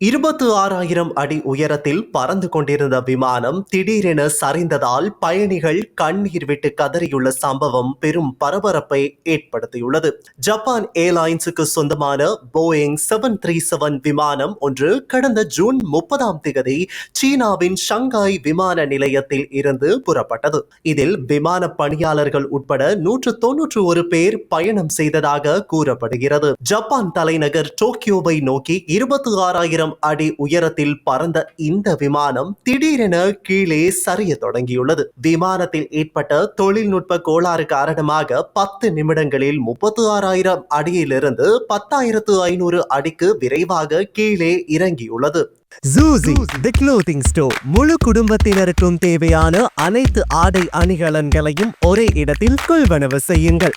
இருபத்து ஆறாயிரம் அடி உயரத்தில் பறந்து கொண்டிருந்த விமானம் திடீரென சரிந்ததால் பயணிகள் கண்ணீர் விட்டு கதறியுள்ள சம்பவம் பெரும் பரபரப்பை ஏற்படுத்தியுள்ளது. ஜப்பான் ஏர்லைன்ஸுக்கு சொந்தமான போயிங் செவன் த்ரீ செவன் விமானம் ஒன்று கடந்த ஜூன் முப்பதாம் திகதி சீனாவின் ஷங்காய் விமான நிலையத்தில் இருந்து புறப்பட்டது. இதில் விமான பணியாளர்கள் உட்பட நூற்று தொன்னூற்று ஒரு பேர் பயணம் செய்ததாக கூறப்படுகிறது. ஜப்பான் தலைநகர் டோக்கியோவை நோக்கி இருபத்தி ஆறாயிரம் ஆயிரம் அடி உயரத்தில் பறந்த இந்த விமானம் திடீரென கீழே சரிய தொடங்கியுள்ளது. விமானத்தில் ஏற்பட்ட தொழில்நுட்ப கோளாறு காரணமாக பத்து நிமிடங்களில் முப்பத்து ஆறாயிரம் அடியிலிருந்து பத்தாயிரத்து ஐநூறு அடிக்கு விரைவாக கீழே இறங்கியுள்ளது. ஜூசி தி க்ளோத்திங் ஸ்டோர் முழு குடும்பத்தினருக்கும் தேவையான அனைத்து ஆடை அணிகலன்களையும் ஒரே இடத்தில் கொள்வனவு செய்யுங்கள்.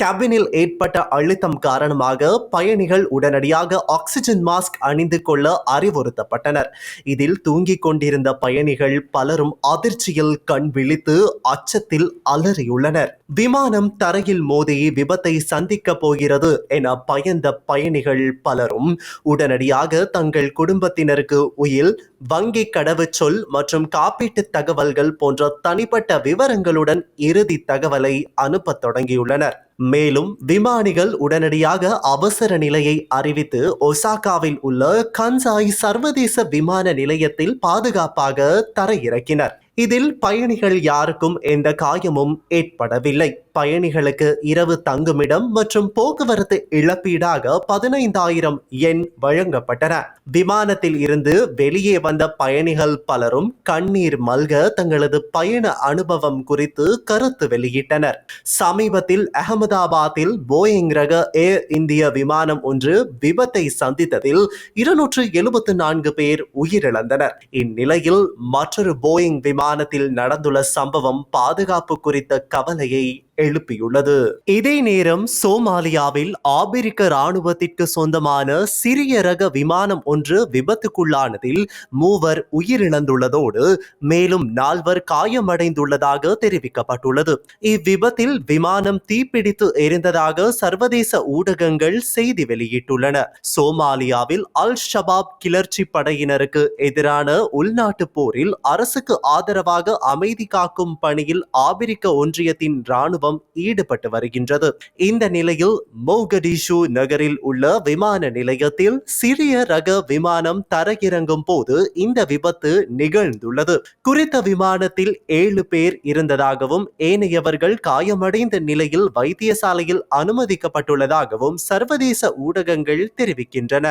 கேபினில் ஏற்பட்ட அழுத்தம் காரணமாக பயணிகள் உடனடியாக ஆக்சிஜன் மாஸ்க் அணிந்து கொள்ள அறிவுறுத்தப்பட்டனர். இதில் தூங்கிக் கொண்டிருந்த பயணிகள் பலரும் அதிர்ச்சியில் கண் விழித்து அச்சத்தில் அலறியுள்ளனர். விமானம் தரையில் மோதி விபத்தை சந்திக்க போகிறது என பயந்த பயணிகள் பலரும் உடனடியாக தங்கள் குடும்பத்தினருக்கு உயில் வங்கி கடவுச்சொல் மற்றும் காப்பீட்டு தகவல்கள் போன்ற தனிப்பட்ட விவரங்களுடன் இறுதி தகவலை அனுப்பத் தொடங்கியுள்ளனர். மேலும் விமானிகள் உடனடியாக அவசர நிலையை அறிவித்து ஒசாகாவில் உள்ள கன்சாய் சர்வதேச விமான நிலையத்தில் பாதுகாப்பாக தரையிறக்கினர். இதில் பயணிகள் யாருக்கும் எந்த காயமும் ஏற்படவில்லை. பயணிகளுக்கு இரவு தங்குமிடம் மற்றும் போக்குவரத்து இழப்பீடாக பதினைந்தாயிரம் எண் வழங்கப்பட்டன. விமானத்தில் இருந்து வெளியே வந்த பயணிகள் பலரும் கண்ணீர் மல்க தங்களது பயண அனுபவம் குறித்து கருத்து வெளியிட்டனர். சமீபத்தில் அகமதாபாத்தில் போயிங் ரக ஏர் இந்திய விமானம் ஒன்று விபத்தை சந்தித்ததில் இருநூற்று எழுபத்து நான்கு பேர் உயிரிழந்தனர். இந்நிலையில் மற்றொரு போயிங் விமானத்தில் நடந்துள்ள சம்பவம் பாதுகாப்பு குறித்த கவலையை எழுப்பியுள்ளது. இதே நேரம் சோமாலியாவில் ஆபிரிக்க ராணுவத்திற்கு சொந்தமான சிறிய ரக விமானம் ஒன்று விபத்துக்குள்ளானதில் மூவர் உயிரிழந்துள்ளதோடு மேலும் நால்வர் காயமடைந்துள்ளதாக தெரிவிக்கப்பட்டுள்ளது. இவ்விபத்தில் விமானம் தீப்பிடித்து எரிந்ததாக சர்வதேச ஊடகங்கள் செய்தி வெளியிட்டுள்ளன. சோமாலியாவில் அல் ஷபாப் கிளர்ச்சி படையினருக்கு எதிரான உள்நாட்டு போரில் அரசுக்கு ஆதரவாக அமைதி காக்கும் பணியில் ஆபிரிக்க ஒன்றியத்தின் ராணுவ ராணுவம் ஈடுபட்டு வருகின்றது. இந்த நிலையில் மோகடிஷு நகரில் உள்ள விமான நிலையத்தில் சிறிய ரக விமானம் தரையிறங்கும் போது இந்த விபத்து நிகழ்ந்துள்ளது. குறித்த விமானத்தில் ஏழு பேர் இருந்ததாகவும் ஏனையவர்கள் காயமடைந்த நிலையில் வைத்தியசாலையில் அனுமதிக்கப்பட்டுள்ளதாகவும் சர்வதேச ஊடகங்கள் தெரிவிக்கின்றன.